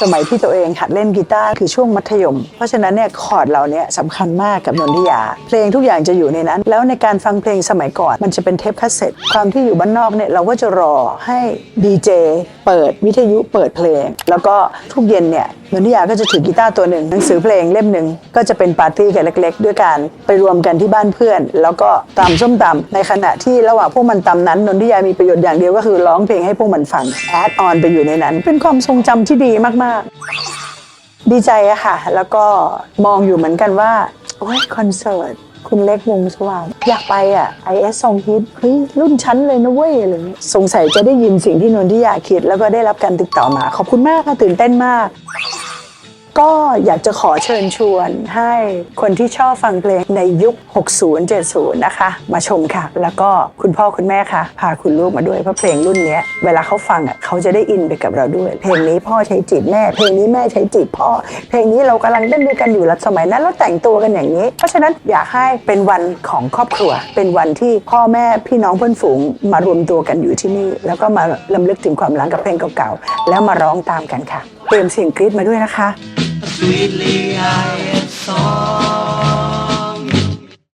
สมัยที่ตัวเองหัดเล่นกีตาร์คือช่วงมัธยม เพราะฉะนั้นเนี่ยคอร์ดเราเนี่ยสำคัญมากกับนนทิยา เพลงทุกอย่างจะอยู่ในนั้น แล้วในการฟังเพลงสมัยก่อน มันจะเป็นเทปคาสเซ็ตความที่อยู่บ้านนอกเนี่ยเราก็จะรอให้ดีเจเปิดวิทยุเปิดเพลง แล้วก็ทุกเย็นเนี่ยนนทิยาก็จะถือกีตาร์ตัวหนึ่งหนังสือเพลงเล่มหนึ่งก็จะเป็นปาร์ตี้กันเล็ก ๆ ด้วยการไปรวมกันที่บ้านเพื่อน แล้วก็ตำส้มตำในขณะที่ระหว่างพวกมันตำนั้นนนทิยามีประโยชน์อย่างเดียวก็คือร้องเพลงให้พวกมันฟังแอดออนไปอยู่ในนั้น เป็นความทรงจำที่ดีมากๆ ดีใจอะค่ะ แล้วก็มองอยู่เหมือนกันว่าโอ้ยคอนเสิร์ต คุณเล็กวงสว่างอยากไปอะ IS ซองฮิตเฮ้ยรุ่นชั้นเลยนะเว้ยอะไรเงี้ยสงสัยจะได้ยินสิ่งที่นนทิยาคิด แล้วก็ได้รับการติดต่อมา ขอบคุณมากค่ะตื่นเต้นมาก ก็อยากจะขอเชิญชวนให้คนที่ชอบฟังเพลงในยุค 60 70 นะคะ มาชมค่ะ แล้วก็คุณพ่อคุณแม่ค่ะ พาคุณลูกมาด้วยเพราะเพลงรุ่นนี้เวลาเขาฟังอะเขาจะได้อินไปกับเราด้วย เพลงนี้พ่อใช้จีบแม่ เพลงนี้แม่ใช้จีบพ่อ เพลงนี้เรากำลังเต้นด้วยกันอยู่แล้วสมัยนั้นเราแต่งตัวกันอย่างนี้ เพราะฉะนั้นอยากให้เป็นวันของครอบครัว เป็นวันที่พ่อแม่พี่น้องเพื่อนฝูงมารวมตัวกันอยู่ที่นี่ แล้วก็มาลำลึกถึงความหลังกับเพลงเก่าๆแล้วมาร้องตามกันค่ะเตรียมเสียงกรี๊ดมาด้วยนะคะ Sweetly I am sorry.